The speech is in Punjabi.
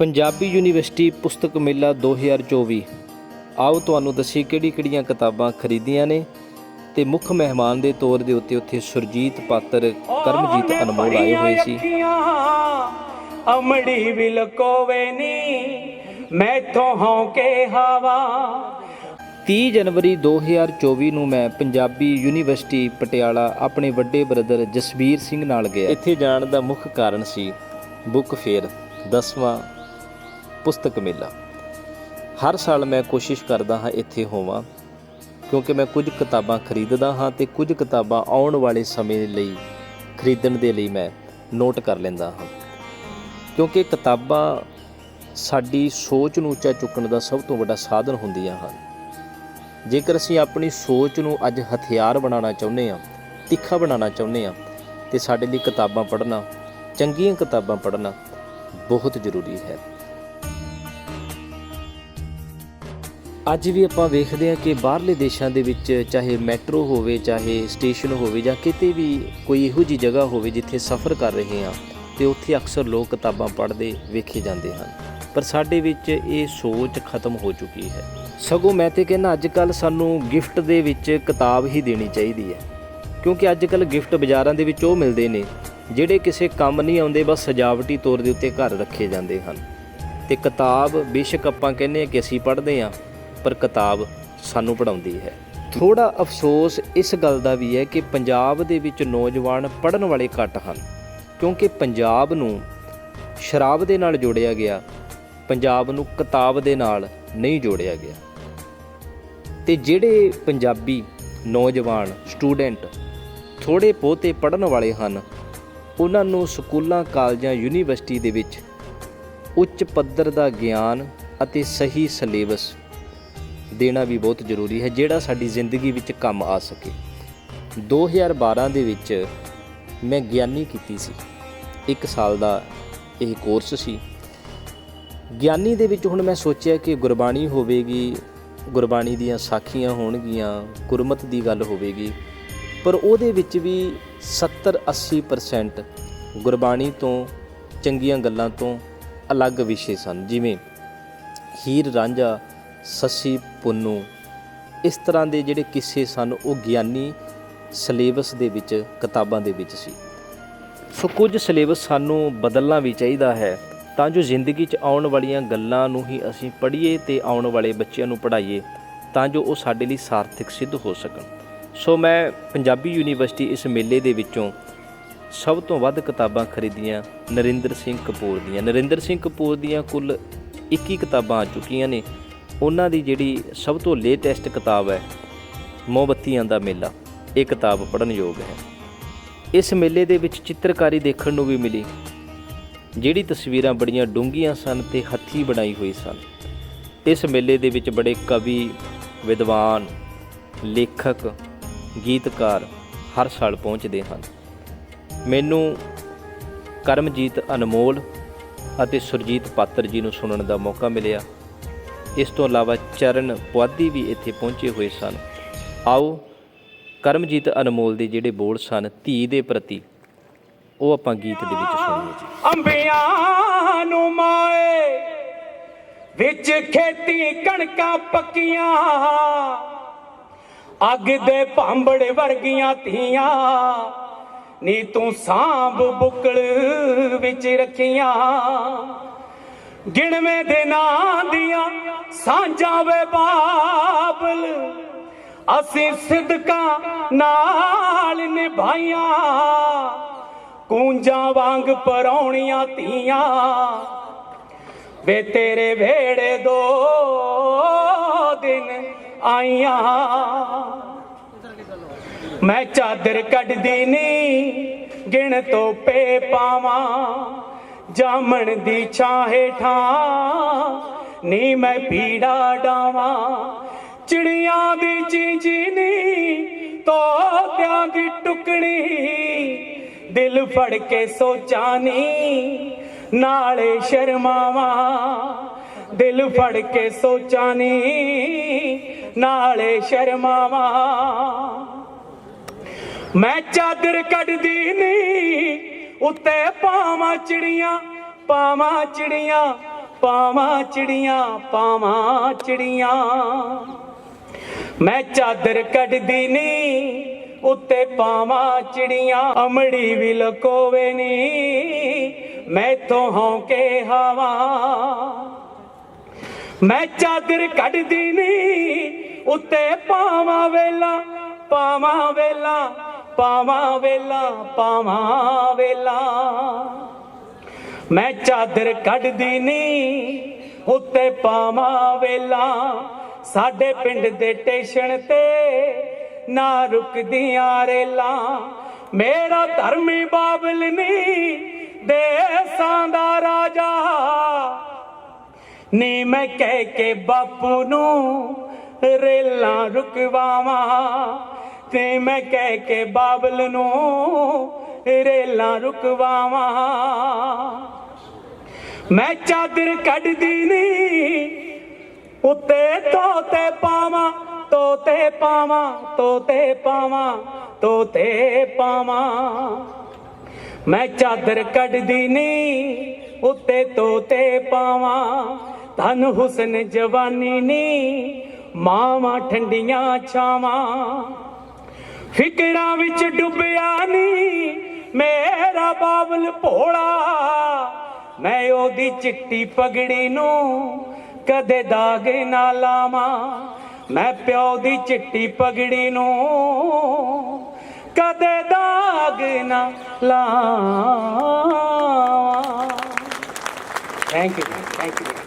ਪੰਜਾਬੀ ਯੂਨੀਵਰਸਿਟੀ ਪੁਸਤਕ ਮੇਲਾ 2024 ਆਓ ਤੁਹਾਨੂੰ ਦੱਸੀ ਕਿਹੜੀ-ਕਿਹੜੀਆਂ ਕਿਤਾਬਾਂ ਖਰੀਦੀਆਂ ਨੇ ਤੇ ਮੁੱਖ ਮਹਿਮਾਨ ਦੇ ਤੌਰ ਦੇ ਉੱਤੇ ਉੱਥੇ ਸੁਰਜੀਤ ਪਾਤਰ ਕਰਮਜੀਤ ਅਨਮੋਲ ਆਏ ਹੋਏ ਸੀ। ਅਮੜੀ ਵਿਲ ਕੋਵੇ ਨੀ ਮੈਥੋਂ ਹੌਕੇ ਹਵਾ। 30 ਜਨਵਰੀ 2024 ਨੂੰ ਮੈਂ ਪੰਜਾਬੀ ਯੂਨੀਵਰਸਿਟੀ ਪਟਿਆਲਾ ਆਪਣੇ ਵੱਡੇ ਬ੍ਰਦਰ ਜਸਬੀਰ ਸਿੰਘ ਨਾਲ ਗਿਆ। ਇੱਥੇ ਜਾਣ ਦਾ ਮੁੱਖ ਕਾਰਨ ਸੀ ਬੁੱਕ ਫੇਅਰ 10ਵਾਂ ਪੁਸਤਕ ਮੇਲਾ। ਹਰ ਸਾਲ ਮੈਂ ਕੋਸ਼ਿਸ਼ ਕਰਦਾ ਹਾਂ ਇੱਥੇ ਹੋਵਾਂ, ਕਿਉਂਕਿ ਮੈਂ ਕੁਝ ਕਿਤਾਬਾਂ ਖਰੀਦਦਾ ਹਾਂ ਤੇ ਕੁਝ ਕਿਤਾਬਾਂ ਆਉਣ ਵਾਲੇ ਸਮੇਂ ਲਈ, ਖਰੀਦਣ ਦੇ ਲਈ ਮੈਂ ਨੋਟ ਕਰ ਲੈਂਦਾ ਹਾਂ। ਕਿਉਂਕਿ ਕਿਤਾਬਾਂ ਸਾਡੀ ਸੋਚ ਨੂੰ ਉੱਚਾ ਚੁੱਕਣ ਦਾ ਸਭ ਤੋਂ ਵੱਡਾ ਸਾਧਨ ਹੁੰਦੀਆਂ ਹਨ। ਜੇਕਰ ਅਸੀਂ ਆਪਣੀ ਸੋਚ ਨੂੰ ਅੱਜ ਹਥਿਆਰ ਬਣਾਉਣਾ ਚਾਹੁੰਦੇ ਹਾਂ, ਤਿੱਖਾ ਬਣਾਉਣਾ ਚਾਹੁੰਦੇ ਹਾਂ, ਤੇ ਸਾਡੇ ਲਈ ਕਿਤਾਬਾਂ ਪੜ੍ਹਨਾ, ਚੰਗੀਆਂ ਕਿਤਾਬਾਂ ਪੜ੍ਹਨਾ ਬਹੁਤ ਜ਼ਰੂਰੀ ਹੈ। ਅੱਜ ਵੀ ਆਪਾਂ ਵੇਖਦੇ ਹਾਂ ਕਿ ਬਾਹਰਲੇ ਦੇਸ਼ਾਂ ਦੇ ਵਿੱਚ ਚਾਹੇ ਮੈਟਰੋ ਹੋਵੇ, ਚਾਹੇ ਸਟੇਸ਼ਨ ਹੋਵੇ ਜਾਂ ਕਿਤੇ ਵੀ ਕੋਈ ਇਹੋ ਜੀ ਜਗ੍ਹਾ ਹੋਵੇ ਜਿੱਥੇ ਸਫ਼ਰ ਕਰ ਰਹੇ ਹਾਂ ਤੇ ਉੱਥੇ ਅਕਸਰ ਲੋਕ ਕਿਤਾਬਾਂ ਪੜ੍ਹਦੇ ਵੇਖੇ ਜਾਂਦੇ ਹਨ। ਪਰ ਸਾਡੇ ਵਿੱਚ ਇਹ ਸੋਚ ਖਤਮ ਹੋ ਚੁੱਕੀ ਹੈ। ਸਗੋਂ ਮੈਂ ਤੇ ਕਹਿੰਦਾ ਅੱਜ ਕੱਲ ਸਾਨੂੰ ਗਿਫਟ ਦੇ ਵਿੱਚ ਕਿਤਾਬ ਹੀ ਦੇਣੀ ਚਾਹੀਦੀ ਹੈ। ਕਿਉਂਕਿ ਅੱਜ ਕੱਲ ਗਿਫਟ ਬਾਜ਼ਾਰਾਂ ਦੇ ਵਿੱਚ ਉਹ ਮਿਲਦੇ ਨੇ ਜਿਹੜੇ ਕਿਸੇ ਕੰਮ ਨਹੀਂ ਆਉਂਦੇ, ਬਸ ਸਜਾਵਟੀ ਤੌਰ ਦੇ ਉੱਤੇ ਘਰ ਰੱਖੇ ਜਾਂਦੇ ਹਨ। ਤੇ ਕਿਤਾਬ ਬੇਸ਼ੱਕ ਆਪਾਂ ਕਹਿੰਦੇ ਆ ਕਿ ਅਸੀਂ ਪੜ੍ਹਦੇ ਹਾਂ ਪਰ ਕਿਤਾਬ ਸਾਨੂੰ ਪੜਾਉਂਦੀ ਹੈ। ਥੋੜਾ ਅਫਸੋਸ ਇਸ ਗੱਲ ਦਾ ਵੀ ਹੈ ਕਿ ਪੰਜਾਬ ਦੇ ਵਿੱਚ ਨੌਜਵਾਨ ਪੜ੍ਹਨ ਵਾਲੇ ਘੱਟ ਹਨ, ਕਿਉਂਕਿ ਪੰਜਾਬ ਨੂੰ ਸ਼ਰਾਬ ਦੇ ਨਾਲ ਜੋੜਿਆ ਗਿਆ, ਪੰਜਾਬ ਨੂੰ ਕਿਤਾਬ ਦੇ ਨਾਲ ਨਹੀਂ ਜੋੜਿਆ ਗਿਆ। ਤੇ ਜਿਹੜੇ ਪੰਜਾਬੀ ਨੌਜਵਾਨ ਸਟੂਡੈਂਟ ਥੋੜੇ ਬਹੁਤੇ ਪੜ੍ਹਨ ਵਾਲੇ ਹਨ, ਉਹਨਾਂ ਨੂੰ ਸਕੂਲਾਂ, ਕਾਲਜਾਂ, ਯੂਨੀਵਰਸਿਟੀ ਦੇ ਵਿੱਚ ਉੱਚ ਪੱਧਰ ਦਾ ਗਿਆਨ ਅਤੇ ਸਹੀ ਸਿਲੇਬਸ ਦੇਣਾ ਵੀ ਬਹੁਤ ਜ਼ਰੂਰੀ ਹੈ, ਜਿਹੜਾ ਸਾਡੀ ਜ਼ਿੰਦਗੀ ਵਿੱਚ ਕੰਮ ਆ ਸਕੇ। 2012 ਦੇ ਵਿੱਚ ਮੈਂ ਗਿਆਨੀ ਕੀਤੀ ਸੀ। ਇੱਕ ਸਾਲ ਦਾ ਇਹ ਕੋਰਸ ਸੀ। ਗਿਆਨੀ ਦੇ ਵਿੱਚ ਹੁਣ ਮੈਂ ਸੋਚਿਆ ਕਿ ਗੁਰਬਾਣੀ ਹੋਵੇਗੀ, ਗੁਰਬਾਣੀ ਦੀਆਂ ਸਾਖੀਆਂ ਹੋਣਗੀਆਂ, ਗੁਰਮਤ ਦੀ ਗੱਲ ਹੋਵੇਗੀ। ਪਰ ਉਹਦੇ ਵਿੱਚ ਵੀ 70-80% ਗੁਰਬਾਣੀ ਤੋਂ, ਚੰਗੀਆਂ ਗੱਲਾਂ ਤੋਂ ਅਲੱਗ ਵਿਸ਼ੇ ਸਨ। ਜਿਵੇਂ, ਹੀਰ ਰਾਂਝਾ ਸੱਸੀ ਪੁੰਨੂ, ਇਸ ਤਰ੍ਹਾਂ ਦੇ ਜਿਹੜੇ ਕਿੱਸੇ ਸਨ, ਉਹ ਗਿਆਨੀ ਸਿਲੇਬਸ ਦੇ ਵਿੱਚ, ਕਿਤਾਬਾਂ ਦੇ ਵਿੱਚ ਸੀ। ਸੋ ਕੁਝ ਸਿਲੇਬਸ ਸਾਨੂੰ ਬਦਲਣਾ ਵੀ ਚਾਹੀਦਾ ਹੈ, ਤਾਂ ਜੋ ਜ਼ਿੰਦਗੀ 'ਚ ਆਉਣ ਵਾਲੀਆਂ ਗੱਲਾਂ ਨੂੰ ਹੀ ਅਸੀਂ ਪੜ੍ਹੀਏ ਤੇ ਆਉਣ ਵਾਲੇ ਬੱਚਿਆਂ ਨੂੰ ਪੜ੍ਹਾਈਏ, ਤਾਂ ਜੋ ਉਹ ਸਾਡੇ ਲਈ ਸਾਰਥਕ ਸਿੱਧ ਹੋ ਸਕਣ। ਸੋ ਮੈਂ ਪੰਜਾਬੀ ਯੂਨੀਵਰਸਿਟੀ ਇਸ ਮੇਲੇ ਦੇ ਵਿੱਚੋਂ ਸਭ ਤੋਂ ਵੱਧ ਕਿਤਾਬਾਂ ਖਰੀਦੀਆਂ ਨਰਿੰਦਰ ਸਿੰਘ ਕਪੂਰ ਦੀਆਂ। ਨਰਿੰਦਰ ਸਿੰਘ ਕਪੂਰ ਦੀਆਂ ਕੁੱਲ 21 ਕਿਤਾਬਾਂ ਆ ਚੁੱਕੀਆਂ ਨੇ। ਉਹਨਾਂ ਦੀ ਜਿਹੜੀ ਸਭ ਤੋਂ ਲੇਟੈਸਟ ਕਿਤਾਬ ਹੈ, ਮੋਮਬੱਤੀਆਂ ਦਾ ਮੇਲਾ, ਇਹ ਕਿਤਾਬ ਪੜ੍ਹਨ ਯੋਗ ਹੈ। ਇਸ ਮੇਲੇ ਦੇ ਵਿੱਚ ਚਿੱਤਰਕਾਰੀ ਦੇਖਣ ਨੂੰ ਵੀ ਮਿਲੀ, ਜਿਹੜੀ ਤਸਵੀਰਾਂ ਬੜੀਆਂ ਡੂੰਘੀਆਂ ਸਨ ਤੇ ਹੱਥੀ ਬਣਾਈ ਹੋਈ ਸਨ। ਇਸ ਮੇਲੇ ਦੇ ਵਿੱਚ ਬੜੇ ਕਵੀ, ਵਿਦਵਾਨ, ਲੇਖਕ, ਗੀਤਕਾਰ ਹਰ ਸਾਲ ਪਹੁੰਚਦੇ ਹਨ। ਮੈਨੂੰ ਕਰਮਜੀਤ ਅਨਮੋਲ ਅਤੇ ਸੁਰਜੀਤ ਪਾਤਰ ਜੀ ਨੂੰ ਸੁਣਨ ਦਾ ਮੌਕਾ ਮਿਲਿਆ। ਇਸ ਤੋਂ ਇਲਾਵਾ ਚਰਨ ਪੁਆਧੀ ਵੀ ਇੱਥੇ ਪਹੁੰਚੇ ਹੋਏ ਸਨ। ਆਓ, ਕਰਮਜੀਤ ਅਨਮੋਲ ਦੇ ਜਿਹੜੇ ਬੋਲ ਸਨ, ਧੀ ਦੇ ਪ੍ਰਤੀ, ਉਹ ਆਪਾਂ ਗੀਤ ਦੇ ਵਿੱਚ ਸੁਣੀਏ ਜੀ। ਅੰਬਿਆਂ ਨੂੰ ਮਾਏ, ਵਿੱਚ ਖੇਤੀ ਕਣਕਾਂ ਪੱਕੀਆਂ, ਅੱਗ ਦੇ ਭਾਂਬੜ ਵਰਗੀਆਂ ਧੀਆਂ, ਨੀ ਤੂੰ ਸਾਂਭ ਬੁੱਕਲ ਵਿੱਚ ਰੱਖੀਆਂ। ਗਿਣਵੇਂ ਦੇ ਨਾਂ ਸਾਂਝਾ ਵੇ ਬਾਬਲ। ਅਸੀਂ ਸਿਦਕਾਂ ਨਾਲ ਨਿਭਾਈਆਂ। ਕੂੰਜਾਂ ਵਾਂਗ ਪਰੌਣੀਆਂ ਧੀਆਂ। ਵੇ ਤੇਰੇ ਵੇੜੇ ਦੋ ਦਿਨ ਆਈਆਂ। ਮੈਂ ਚਾਦਰ ਕੱਢਦੀ ਨੀ, ਗਿਣ ਤੋਪੇ ਪਾਵਾਂ। ਜਾਮਣ ਦੀ ਛਾਂ ਹੇਠਾਂ ਨੀ ਮੈਂ ਪੀੜਾ ਡਾਵਾਂ, ਚਿੜੀਆਂ ਦੀ ਚੀਂਚੀ ਨੀ ਤੋਤਿਆਂ ਦੀ ਟੁਕੜੀ ਦਿਲ ਫੜ ਕੇ ਸੋਚਾਂ ਨੀ ਨਾਲੇ ਸ਼ਰਮਾਵਾਂ, ਦਿਲ ਫੜ ਕੇ ਸੋਚਾਂ ਨੀ ਨਾਲੇ ਸ਼ਰਮਾਵਾਂ। ਮੈਂ ਚਾਦਰ ਕੱਢਦੀ ਨੀ, ਉੱਤੇ ਪਾਵਾਂ ਚਿੜੀਆਂ ਪਾਵਾਂ ਚਿੜੀਆਂ ਪਾਵਾਂ ਚਿੜੀਆਂ ਪਾਵਾਂ ਚਿੜੀਆਂ। ਮੈਂ ਚਾਦਰ ਕੱਢਦੀ ਨੀ, ਉੱਤੇ ਪਾਵਾਂ ਚਿੜੀਆਂ। ਅਮੜੀ ਵੀ ਲਕੋਵੇ ਨੀ ਮੈਥੋਂ ਹੌਂਕੇ ਹਵਾ। ਮੈਂ ਚਾਦਰ ਕੱਢਦੀ ਨੀ, ਉੱਤੇ ਪਾਵਾਂ ਵੇਲਾ ਪਾਵਾਂ ਵੇਲਾ ਪਾਵਾਂ ਵੇਲਾ ਪਾਵਾਂ ਵੇਲਾ। ਮੈਂ ਚਾਦਰ ਕੱਢਦੀ ਨੀ, ਉੱਤੇ ਪਾਵਾਂ ਵੇਲਾ। ਸਾਡੇ ਪਿੰਡ ਦੇ ਸਟੇਸ਼ਨ ਤੇ ਨਾ ਰੁਕਦੀਆਂ ਰੇਲਾਂ। ਮੇਰਾ ਧਰਮੀ ਬਾਬਲ ਨੀ, ਦੇਸਾਂ ਦਾ ਰਾਜਾ। ਨੀ ਮੈਂ ਕਹਿ ਕੇ ਬਾਪੂ ਨੂੰ ਰੇਲਾਂ ਰੁਕਵਾਵਾਂ, ਤੇ ਮੈਂ ਕਹਿ ਕੇ ਬਾਬਲ ਨੂੰ ਰੇਲਾਂ ਰੁਕਵਾਵਾਂ। ਮੈਂ ਚਾਦਰ ਕੱਢਦੀ ਨੀ ਉੱਤੇ ਤੋਤੇ ਪਾਵਾਂ ਤੋਤੇ ਪਾਵਾਂ ਤੋਤੇ ਪਾਵਾਂ ਤੋਤੇ ਪਾਵਾਂ। ਮੈਂ ਚਾਦਰ ਕੱਢਦੀ ਨੀ ਉੱਤੇ ਤੋਤੇ ਪਾਵਾਂ। ਧਨ ਹੁਸਨ ਜਵਾਨੀ ਨੀ ਮਾਵਾਂ ਠੰਡੀਆਂ ਛਾਵਾਂ। ਫਿਕਰਾਂ ਵਿੱਚ ਡੁੱਬਿਆ ਨੀ ਮੇਰਾ ਬਾਬਲ ਭੋਲਾ। ਮੈਂ ਉਹਦੀ ਚਿੱਟੀ ਪਗੜੀ ਨੂੰ ਕਦੇ ਦਾਗ ਨਾ ਲਾਵਾਂ। ਮੈਂ ਪਿਓ ਦੀ ਚਿੱਟੀ ਪਗੜੀ ਨੂੰ ਕਦੇ ਦਾਗ ਨਾ ਲਾਵਾਂ। Thank you thank you